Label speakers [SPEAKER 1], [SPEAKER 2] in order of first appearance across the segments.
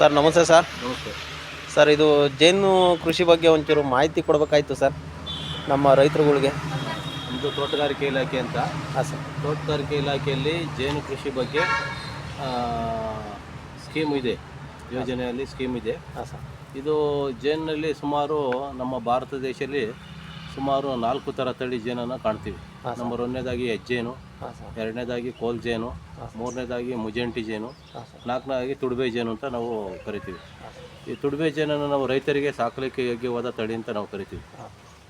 [SPEAKER 1] Sir ನಮಸ್ತೆ sir.
[SPEAKER 2] ನಮಸ್ತೆ.
[SPEAKER 1] Sir ಇದು ಜೇನು ಕೃಷಿ ಬಗ್ಗೆ ಒಂಚೂರು ಮಾಹಿತಿ ಕೊಡಬೇಕಾಯ್ತು ಸರ್ ನಮ್ಮ ರೈತರುಗಳಿಗೆ.
[SPEAKER 2] ಇದು ತೋಟಗಾರಿಕೆ ಇಲಾಖೆ ಅಂತ.
[SPEAKER 1] ಹಾಂ ಸರ್.
[SPEAKER 2] ತೋಟಗಾರಿಕೆ ಇಲಾಖೆಯಲ್ಲಿ ಜೇನು ಕೃಷಿ ಬಗ್ಗೆ ಸ್ಕೀಮ್ ಇದೆ. ಯೋಜನೆಯಲ್ಲಿ ಸ್ಕೀಮ್ ಇದೆ.
[SPEAKER 1] ಹಾಂ ಸರ್.
[SPEAKER 2] ಇದು ಜೇನಿನಲ್ಲಿ ಸುಮಾರು ನಮ್ಮ ಭಾರತ ದೇಶದಲ್ಲಿ ಸುಮಾರು ನಾಲ್ಕು ಥರ ತಳಿ ಜೇನನ್ನು ಕಾಣ್ತೀವಿ. ನಂಬರ್ ಒಂದನೇದಾಗಿ ಹೆಜ್ಜೇನು ಎರಡನೇದಾಗಿ ಕೋಲ್ ಜೇನು ಮೂರನೇದಾಗಿ ಮುಜೆಂಟಿ ಜೇನು ನಾಲ್ಕನೇದಾಗಿ ತುಡುಬೆ ಜೇನು ಅಂತ ನಾವು ಕರಿತೀವಿ. ಈ ತುಡುಬೆ ಜೇನನ್ನು ನಾವು ರೈತರಿಗೆ ಸಾಕಲಿಕ್ಕೆ ಯೋಗ್ಯವಾದ ತಳಿ ಅಂತ ನಾವು ಕರಿತೀವಿ.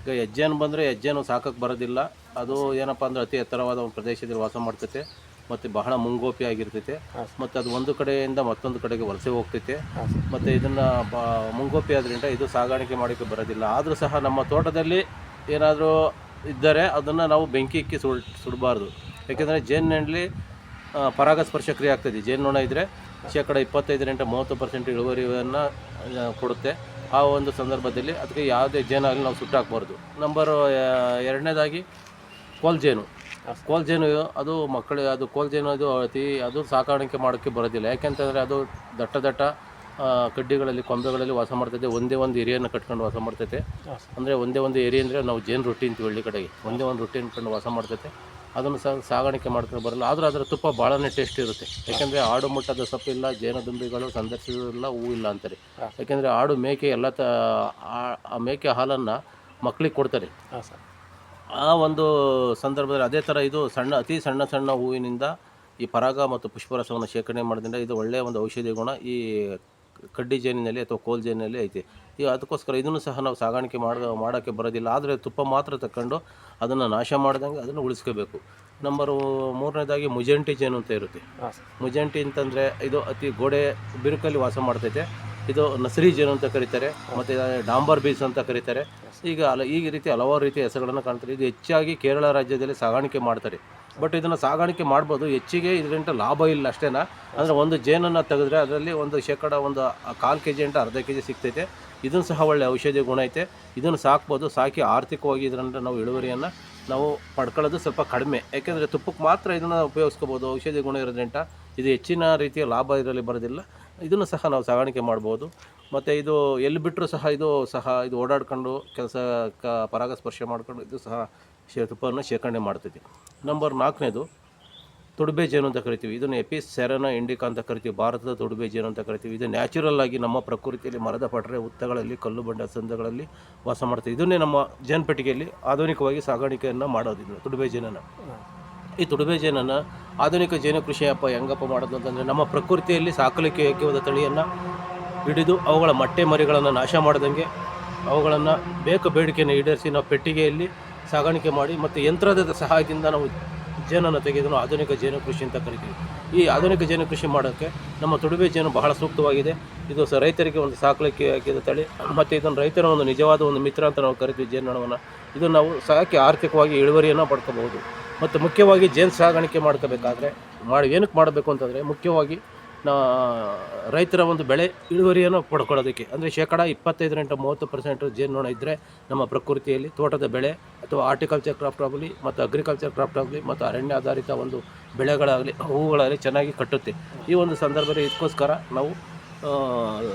[SPEAKER 2] ಈಗ ಹೆಜ್ಜೇನು ಬಂದರೆ ಹೆಜ್ಜೇನು ಸಾಕಕ್ಕೆ ಬರೋದಿಲ್ಲ. ಅದು ಏನಪ್ಪ ಅಂದ್ರೆ ಅತಿ ಎತ್ತರವಾದ ಒಂದು ಪ್ರದೇಶದಲ್ಲಿ ವಾಸ ಮಾಡ್ತೈತೆ. ಮತ್ತು ಬಹಳ ಮುಂಗೋಪಿ ಆಗಿರ್ತೈತೆ. ಮತ್ತು ಅದು ಒಂದು ಕಡೆಯಿಂದ ಮತ್ತೊಂದು ಕಡೆಗೆ ವಲಸೆ ಹೋಗ್ತೈತೆ. ಮತ್ತು ಇದನ್ನು ಬ ಮುಂಗೋಪಿ ಆದ್ದರಿಂದ ಇದು ಸಾಗಾಣಿಕೆ ಮಾಡೋಕ್ಕೆ ಬರೋದಿಲ್ಲ. ಆದರೂ ಸಹ ನಮ್ಮ ತೋಟದಲ್ಲಿ ಏನಾದರೂ ಇದ್ದರೆ ಅದನ್ನು ನಾವು ಬೆಂಕಿ ಇಕ್ಕಿ ಸುಡ್ ಸುಡಬಾರ್ದು. ಯಾಕೆಂದರೆ ಜೇನಿನಲ್ಲಿ ಪರಾಗಸ್ಪರ್ಶ ಕ್ರಿಯೆ ಆಗ್ತದೆ ಜೇನುನೊಣ ಇದ್ದರೆ ಶೇಕಡ ಇಪ್ಪತ್ತೈದರಿಂದ ಮೂವತ್ತು ಪರ್ಸೆಂಟ್ ಇಳುವರಿಯನ್ನು ಕೊಡುತ್ತೆ. ಆ ಒಂದು ಸಂದರ್ಭದಲ್ಲಿ ಅದಕ್ಕೆ ಯಾವುದೇ ಜೇನಾಗಲಿ ನಾವು ಸುಟ್ಟಾಕಬಾರ್ದು. ನಂಬರ್ ಎರಡನೇದಾಗಿ ಕೋಲ್ ಜೇನು. ಕೋಲ್ ಜೇನು ಅದು ಮಕ್ಕಳಿಗೆ, ಅದು ಕೋಲ್ ಜೇನು ಅದು ಅತಿ, ಅದು ಸಾಕಾಣಿಕೆ ಮಾಡೋಕ್ಕೆ ಬರೋದಿಲ್ಲ. ಯಾಕೆಂತಂದರೆ ಅದು ದಟ್ಟ ದಟ್ಟ ಕಡ್ಡಿಗಳಲ್ಲಿ ಕೊಂಬೆಗಳಲ್ಲಿ ವಾಸ ಮಾಡ್ತೈತೆ. ಒಂದೇ ಒಂದು ಏರಿಯನ್ನು ಕಟ್ಕೊಂಡು ವಾಸ ಮಾಡ್ತೈತೆ. ಅಂದರೆ ಒಂದೇ ಒಂದು ಏರಿಯಾ ಅಂದರೆ ನಾವು ಜೇನು ರೊಟ್ಟಿ ಅಂತೀವಿ ಹಳ್ಳಿ ಕಡೆಗೆ. ಒಂದೇ ಒಂದು ರೊಟ್ಟಿ ಅಂದ್ಕೊಂಡು ವಾಸ ಮಾಡ್ತೈತೆ. ಅದನ್ನು ಸಹ ಸಾಗಾಣಿಕೆ ಮಾಡ್ಕೊಂಡು ಬರಲ್ಲ. ಆದರೂ ಅದರ ತುಪ್ಪ ಭಾಳನೇ ಟೇಸ್ಟ್ ಇರುತ್ತೆ. ಯಾಕೆಂದರೆ ಆಡು ಮುಟ್ಟದ ಸೊಪ್ಪಿಲ್ಲ ಜೇನುದುಂಬಿಗಳು ಸಂದರ್ಶಿಸಿಲ್ಲ ಹೂ ಇಲ್ಲ ಅಂತಾರೆ. ಯಾಕೆಂದರೆ ಆಡು ಮೇಕೆ ಎಲ್ಲ ತ ಆ- ಆ ಮೇಕೆ ಹಾಲನ್ನು ಮಕ್ಕಳಿಗೆ ಕೊಡ್ತಾರೆ. ಆ ಒಂದು ಸಂದರ್ಭದಲ್ಲಿ ಅದೇ ಥರ ಇದು ಸಣ್ಣ ಅತಿ ಸಣ್ಣ ಸಣ್ಣ ಹೂವಿನಿಂದ ಈ ಪರಾಗ ಮತ್ತು ಪುಷ್ಪರಸವನ್ನು ಶೇಖರಣೆ ಮಾಡೋದ್ರಿಂದ ಇದು ಒಳ್ಳೆಯ ಒಂದು ಔಷಧಿ ಗುಣ. ಈ ಕಡ್ಡಿ ಜೇನಿನಲ್ಲಿ ಅಥವಾ ಕೋಲ್ ಜೇನಿನಲ್ಲಿ ಐತೆ. ಈ ಅದಕ್ಕೋಸ್ಕರ ಇದನ್ನು ಸಹ ನಾವು ಸಾಗಾಣಿಕೆ ಮಾಡ ಮಾಡೋಕ್ಕೆ ಬರೋದಿಲ್ಲ. ಆದರೆ ತುಪ್ಪ ಮಾತ್ರ ತಗೊಂಡು ಅದನ್ನು ನಾಶ ಮಾಡ್ದಂಗೆ ಅದನ್ನು ಉಳಿಸ್ಕೋಬೇಕು. ನಂಬರು ಮೂರನೇದಾಗಿ ಮುಜಂಟಿ ಜೇನು ಅಂತ ಇರುತ್ತೆ. ಮುಜಂಟಿ ಅಂತಂದರೆ ಇದು ಅತಿ ಗೋಡೆ ಬಿರುಕಲ್ಲಿ ವಾಸ ಮಾಡ್ತೈತೆ. ಇದು ನಸರಿ ಜೇನು ಅಂತ ಕರೀತಾರೆ ಮತ್ತು ಡಾಂಬರ್ ಬೀಸ್ ಅಂತ ಕರೀತಾರೆ. ಈಗ ಅಲ ಈ ರೀತಿ ಹಲವಾರು ರೀತಿಯ ಹೆಸರುಗಳನ್ನು ಕಾಣ್ತಾರೆ. ಇದು ಹೆಚ್ಚಾಗಿ ಕೇರಳ ರಾಜ್ಯದಲ್ಲಿ ಸಾಗಾಣಿಕೆ ಮಾಡ್ತಾರೆ. ಬಟ್ ಇದನ್ನು ಸಾಗಾಣಿಕೆ ಮಾಡ್ಬೋದು. ಹೆಚ್ಚಿಗೆ ಇದರಿಂದ ಲಾಭ ಇಲ್ಲ ಅಷ್ಟೇನಾ? ಅಂದರೆ ಒಂದು ಜೇನನ್ನು ತೆಗೆದ್ರೆ ಅದರಲ್ಲಿ ಒಂದು ಶೇಕಡ ಒಂದು ಕಾಲು ಕೆ ಜಿ ಅಂತ ಅರ್ಧ ಕೆ ಜಿ ಸಿಗ್ತೈತೆ. ಇದನ್ನು ಸಹ ಒಳ್ಳೆ ಔಷಧಿ ಗುಣ ಐತೆ. ಇದನ್ನು ಸಾಕ್ಬೋದು. ಸಾಕಿ ಆರ್ಥಿಕವಾಗಿ ಇದರಿಂದ ನಾವು ಇಳುವರಿಯನ್ನು ನಾವು ಪಡ್ಕೊಳ್ಳೋದು ಸ್ವಲ್ಪ ಕಡಿಮೆ. ಯಾಕೆಂದರೆ ತುಪ್ಪಕ್ಕೆ ಮಾತ್ರ ಇದನ್ನು ಉಪಯೋಗಿಸ್ಕೋಬೋದು. ಔಷಧಿ ಗುಣ ಇರೋದ್ರಿಂದ ಇದು ಹೆಚ್ಚಿನ ರೀತಿಯ ಲಾಭ ಇದರಲ್ಲಿ ಬರೋದಿಲ್ಲ. ಇದನ್ನು ಸಹ ನಾವು ಸಾಗಾಣಿಕೆ ಮಾಡ್ಬೋದು. ಮತ್ತು ಇದು ಎಲ್ಲಿ ಬಿಟ್ಟರು ಸಹ ಇದು ಸಹ ಇದು ಓಡಾಡ್ಕೊಂಡು ಕೆಲಸ ಕ ಪರಾಗಸ್ಪರ್ಶ ಮಾಡ್ಕೊಂಡು ಇದು ಸಹ ಶೇ, ತುಪ್ಪವನ್ನು ಶೇಖರಣೆ ಮಾಡ್ತೈತಿ ನಂಬರ್ ನಾಲ್ಕನೇದು, ತುಡುಬೆ ಜೇನು ಅಂತ ಕರಿತೀವಿ. ಇದನ್ನು ಎಪಿಸ್ ಸೆರನ ಇಂಡಿಕಾ ಅಂತ ಕರಿತೀವಿ. ಭಾರತದ ತುಡುಬೆ ಜೇನು ಅಂತ ಕರಿತೀವಿ. ಇದು ನ್ಯಾಚುರಲ್ ಆಗಿ ನಮ್ಮ ಪ್ರಕೃತಿಯಲ್ಲಿ ಮರದ ಪಟರೆ, ಉತ್ತಗಳಲ್ಲಿ ಕಲ್ಲು ಬಂಡ, ಸಂದಗಳಲ್ಲಿ ವಾಸ ಮಾಡ್ತೀವಿ. ಇದನ್ನೇ ನಮ್ಮ ಜೇನುಪೆಟ್ಟಿಗೆಯಲ್ಲಿ ಆಧುನಿಕವಾಗಿ ಸಾಗಾಣಿಕೆಯನ್ನು ಮಾಡೋದಿಲ್ಲ ತುಡುಬೆ ಜೇನನ್ನು. ಈ ತುಡುಬೆ ಜೇನನ್ನು ಆಧುನಿಕ ಜೇನು ಕೃಷಿಯಪ್ಪ ಹೆಂಗಪ್ಪ ಮಾಡೋದು ಅಂತಂದರೆ ನಮ್ಮ ಪ್ರಕೃತಿಯಲ್ಲಿ ಸಾಕಲಿಕ್ಕೆ ಯೋಗ್ಯವಾದ ತಳಿಯನ್ನು ಹಿಡಿದು ಅವುಗಳ ಮೊಟ್ಟೆ ಮರಿಗಳನ್ನು ನಾಶ ಮಾಡಿದಂಗೆ ಅವುಗಳನ್ನು ಬೇಕು ಬೇಡಿಕೆಯನ್ನು ಈಡೇರಿಸಿ ನಾವು ಪೆಟ್ಟಿಗೆಯಲ್ಲಿ ಸಾಗಾಣಿಕೆ ಮಾಡಿ ಮತ್ತು ಯಂತ್ರದ ಸಹಾಯದಿಂದ ನಾವು ಜೇನನ್ನು ತೆಗೆದು ಆಧುನಿಕ ಜೇನು ಕೃಷಿ ಅಂತ ಕರಿತೀವಿ. ಈ ಆಧುನಿಕ ಜೇನು ಕೃಷಿ ಮಾಡೋಕ್ಕೆ ನಮ್ಮ ತುಡುಬೆ ಜೇನು ಬಹಳ ಸೂಕ್ತವಾಗಿದೆ. ಇದು ಸಹ ರೈತರಿಗೆ ಒಂದು ಸಾಕಲಿಕ್ಕೆ ಹಾಕಿದ ತಳಿ ಮತ್ತು ಇದನ್ನು ರೈತರ ಒಂದು ನಿಜವಾದ ಒಂದು ಮಿತ್ರ ಅಂತ ನಾವು ಕರಿತೀವಿ ಜೇನುಣವನ್ನು ಇದನ್ನು ನಾವು ಸಾಕಿ ಆರ್ಥಿಕವಾಗಿ ಇಳುವರಿಯನ್ನು ಪಡ್ಕೋಬಹುದು. ಮತ್ತು ಮುಖ್ಯವಾಗಿ ಜೇನು ಸಾಗಾಣಿಕೆ ಮಾಡ್ಕೋಬೇಕಾದ್ರೆ ಮಾಡಿ ಏನಕ್ಕೆ ಮಾಡಬೇಕು ಅಂತಂದರೆ ಮುಖ್ಯವಾಗಿ ನಾ, ರೈತರ ಒಂದು ಬೆಳೆ ಇಳುವರಿಯನ್ನು ಪಡ್ಕೊಳ್ಳೋದಕ್ಕೆ. ಅಂದರೆ ಶೇಕಡ ಇಪ್ಪತ್ತೈದರಿಂದ ಮೂವತ್ತು ಪರ್ಸೆಂಟ್ ಜೇನುನೊಣ ಇದ್ದರೆ ನಮ್ಮ ಪ್ರಕೃತಿಯಲ್ಲಿ ತೋಟದ ಬೆಳೆ ಅಥವಾ ಆರ್ಟಿಕಲ್ಚರ್ ಕ್ರಾಫ್ಟ್ ಆಗಲಿ ಮತ್ತು ಅಗ್ರಿಕಲ್ಚರ್ ಕ್ರಾಫ್ಟ್ ಆಗಲಿ ಮತ್ತು ಅರಣ್ಯ ಆಧಾರಿತ ಒಂದು ಬೆಳೆಗಳಾಗಲಿ ಹೂವುಗಳಾಗಲಿ ಚೆನ್ನಾಗಿ ಕಟ್ಟುತ್ತೆ. ಈ ಒಂದು ಸಂದರ್ಭದಲ್ಲಿ ಇದಕ್ಕೋಸ್ಕರ ನಾವು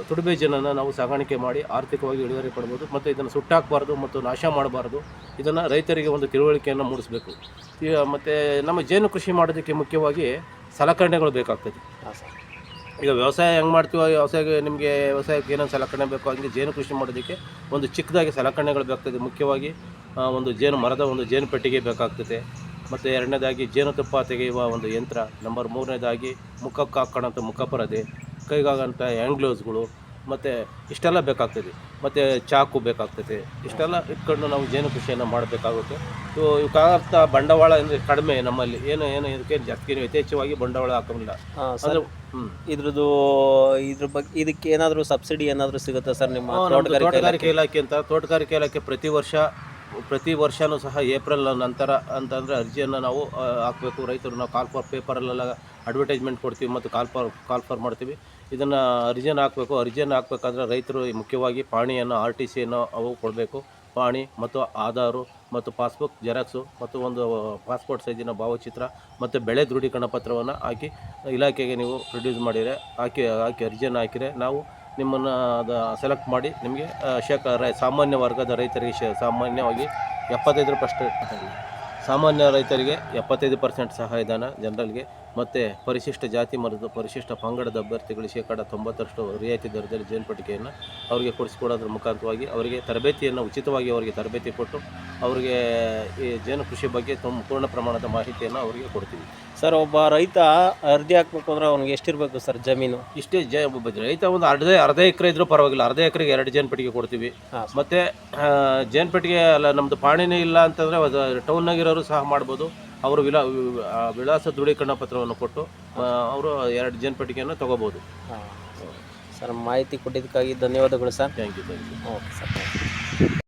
[SPEAKER 2] ತುಡುಬೆ ಜೇನನ್ನು ನಾವು ಸಾಗಾಣಿಕೆ ಮಾಡಿ ಆರ್ಥಿಕವಾಗಿ ಇಳುವರಿ ಪಡ್ಬೋದು ಮತ್ತು ಇದನ್ನು ಸುಟ್ಟಾಕಬಾರ್ದು ಮತ್ತು ನಾಶ ಮಾಡಬಾರ್ದು. ಇದನ್ನು ರೈತರಿಗೆ ಒಂದು ತಿಳುವಳಿಕೆಯನ್ನು ಮೂಡಿಸಬೇಕು. ಮತ್ತು ನಮ್ಮ ಜೇನು ಕೃಷಿ ಮಾಡೋದಕ್ಕೆ ಮುಖ್ಯವಾಗಿ ಸಲಕರಣೆಗಳು ಬೇಕಾಗ್ತದೆ.
[SPEAKER 1] ಹಾಂ
[SPEAKER 2] ಈಗ ವ್ಯವಸಾಯ ಹೆಂಗೆ ಮಾಡ್ತೀವೋ, ವ್ಯವಸಾಯಕ್ಕೆ ನಿಮಗೆ ವ್ಯವಸಾಯಕ್ಕೆ ಏನೇನು ಸಲಕರಣೆ ಬೇಕು ಹಂಗೆ ಜೇನು ಕೃಷಿ ಮಾಡೋದಕ್ಕೆ ಒಂದು ಚಿಕ್ಕದಾಗಿ ಸಲಕರಣೆಗಳು ಬೇಕಾಗ್ತದೆ. ಮುಖ್ಯವಾಗಿ ಒಂದು ಜೇನು ಮರದ ಒಂದು ಜೇನು ಪೆಟ್ಟಿಗೆ ಬೇಕಾಗ್ತದೆ. ಮತ್ತು ಎರಡನೇದಾಗಿ ಜೇನುತುಪ್ಪ ತೆಗೆಯುವ ಒಂದು ಯಂತ್ರ. ನಂಬರ್ ಮೂರನೇದಾಗಿ ಮುಖಕ್ಕೆ ಹಾಕ್ಕೊಳ್ಳೋಂಥ ಮುಖಪರದೆ ಕೈಗಾಗಂಥ ಹ್ಯಾಂಡ್ ಗ್ಲೌಸ್ಗಳು ಮತ್ತು ಇಷ್ಟೆಲ್ಲ ಬೇಕಾಗ್ತದೆ. ಮತ್ತು ಚಾಕು ಬೇಕಾಗ್ತದೆ. ಇಷ್ಟೆಲ್ಲ ಇಟ್ಕೊಂಡು ನಾವು ಜೇನು ಕೃಷಿಯನ್ನು ಮಾಡಬೇಕಾಗುತ್ತೆ. ಸೊ ಇವಕ್ಕಾಗಂಥ ಬಂಡವಾಳ ಅಂದರೆ ಕಡಿಮೆ ನಮ್ಮಲ್ಲಿ. ಏನು ಏನು ಇದಕ್ಕೆ ಜಾಸ್ತಿ ಯಥೇಚ್ಛವಾಗಿ ಬಂಡವಾಳ ಹಾಕೋಲ್ಲ ಅಂದರೆ ಹ್ಞೂ
[SPEAKER 1] ಇದ್ರದ್ದು ಇದ್ರ ಬಗ್ಗೆ ಇದಕ್ಕೆ ಏನಾದರೂ ಸಬ್ಸಿಡಿ ಏನಾದರೂ ಸಿಗುತ್ತಾ ಸರ್ ನಿಮ್ಮ ತೋಟಗಾರಿಕೆ
[SPEAKER 2] ಇಲಾಖೆ? ಅಂತ. ತೋಟಗಾರಿಕೆ ಇಲಾಖೆ ಪ್ರತಿ ವರ್ಷ ಪ್ರತಿ ವರ್ಷವೂ ಸಹ ಏಪ್ರಿಲ್ ನಂತರ ಅಂತಂದರೆ ಅರ್ಜಿಯನ್ನು ನಾವು ಹಾಕಬೇಕು. ರೈತರು ನಾವು ಕಾಲ್ ಫಾರ್ ಪೇಪರಲ್ಲೆಲ್ಲ ಅಡ್ವರ್ಟೈಸ್ಮೆಂಟ್ ಕೊಡ್ತೀವಿ ಮತ್ತು ಕಾಲ್ ಫಾರ್ ಕಾಲ್ ಫಾರ್ ಮಾಡ್ತೀವಿ. ಇದನ್ನು ಅರ್ಜಿಯನ್ನು ಹಾಕಬೇಕು. ಅರ್ಜಿಯನ್ನು ಹಾಕಬೇಕಾದ್ರೆ ರೈತರು ಮುಖ್ಯವಾಗಿ ಪಾಣಿಯನ್ನು, ಆರ್ ಟಿ ಸಿಯನ್ನು ಅವು ಕೊಡಬೇಕು. ಪಾಣಿ ಮತ್ತು ಆಧಾರು ಮತ್ತು ಪಾಸ್ಬುಕ್, ಜೆರಾಕ್ಸು ಮತ್ತು ಒಂದು ಪಾಸ್ಪೋರ್ಟ್ ಸೈಜಿನ ಭಾವಚಿತ್ರ ಮತ್ತು ಬೆಳೆ ದೃಢೀಕರಣ ಪತ್ರವನ್ನು ಹಾಕಿ ಇಲಾಖೆಗೆ ನೀವು ಪ್ರೊಡ್ಯೂಸ್ ಮಾಡಿದರೆ ಹಾಕಿ ಹಾಕಿ ಅರ್ಜಿಯನ್ನು ಹಾಕಿದರೆ ನಾವು ನಿಮ್ಮನ್ನು ಸೆಲೆಕ್ಟ್ ಮಾಡಿ ನಿಮಗೆ ರೈ, ಸಾಮಾನ್ಯ ವರ್ಗದ ರೈತರಿಗೆ ಶ, ಸಾಮಾನ್ಯವಾಗಿ ಎಪ್ಪತ್ತೈದು ಪರ್ಸೆಂಟ್ ಸಾಮಾನ್ಯ ರೈತರಿಗೆ ಎಪ್ಪತ್ತೈದು ಪರ್ಸೆಂಟ್ ಸಹಾಯಧನ ಜನರಲ್ಗೆ ಮತ್ತು ಪರಿಶಿಷ್ಟ ಜಾತಿ ಮತ್ತು ಪರಿಶಿಷ್ಟ ಪಂಗಡದ ಅಭ್ಯರ್ಥಿಗಳು ಶೇಕಡ ತೊಂಬತ್ತರಷ್ಟು ರಿಯಾಯಿತಿ ದರದಲ್ಲಿ ಜೇನುಪಟ್ಟಿಗೆಯನ್ನು ಅವರಿಗೆ ಕೊಡಿಸಿಕೊಡೋದ್ರ ಮುಖಾಂತರವಾಗಿ ಅವರಿಗೆ ತರಬೇತಿಯನ್ನು ಉಚಿತವಾಗಿ ಅವರಿಗೆ ತರಬೇತಿ ಕೊಟ್ಟು ಅವರಿಗೆ ಈ ಜೇನು ಕೃಷಿ ಬಗ್ಗೆ ತುಂಬ ಪೂರ್ಣ ಪ್ರಮಾಣದ ಮಾಹಿತಿಯನ್ನು ಅವರಿಗೆ ಕೊಡ್ತೀವಿ.
[SPEAKER 1] ಸರ್ ಒಬ್ಬ ರೈತ ಅರ್ಜಿ ಹಾಕ್ಬೇಕು ಅಂದ್ರೆ ಅವ್ನಿಗೆ ಎಷ್ಟಿರಬೇಕು ಸರ್ ಜಮೀನು?
[SPEAKER 2] ಇಷ್ಟೇ ಜ ರೈತ ಒಂದು ಅರ್ಧ ಅರ್ಧ ಎಕರೆ ಇದ್ರೂ ಪರವಾಗಿಲ್ಲ. ಅರ್ಧ ಎಕರೆಗೆ ಎರಡು ಜೇನುಪಟ್ಟಿಗೆ ಕೊಡ್ತೀವಿ.
[SPEAKER 1] ಮತ್ತೆ
[SPEAKER 2] ಮತ್ತು ಜೇನುಪಟ್ಟಿಗೆ ಅಲ್ಲ ನಮ್ದು ಪಾಣಿನೇ ಇಲ್ಲ ಅಂತಂದರೆ ಅದು ಟೌನ್ನಾಗಿರೋರು ಸಹ ಮಾಡ್ಬೋದು. ಅವರು ವಿಲಾ ವಿಳಾಸ ದೃಢೀಕರಣ ಪತ್ರವನ್ನು ಕೊಟ್ಟು ಅವರು ಎರಡು ಜೇನುಪಟ್ಟಿಗೆಯನ್ನು ತೊಗೋಬೋದು.
[SPEAKER 1] ಹಾಂ ಸರ್. ಮಾಹಿತಿ ಕೊಟ್ಟಿದ್ದಕ್ಕಾಗಿ ಧನ್ಯವಾದಗಳು sir.
[SPEAKER 2] Thank you thank you
[SPEAKER 1] okay sir.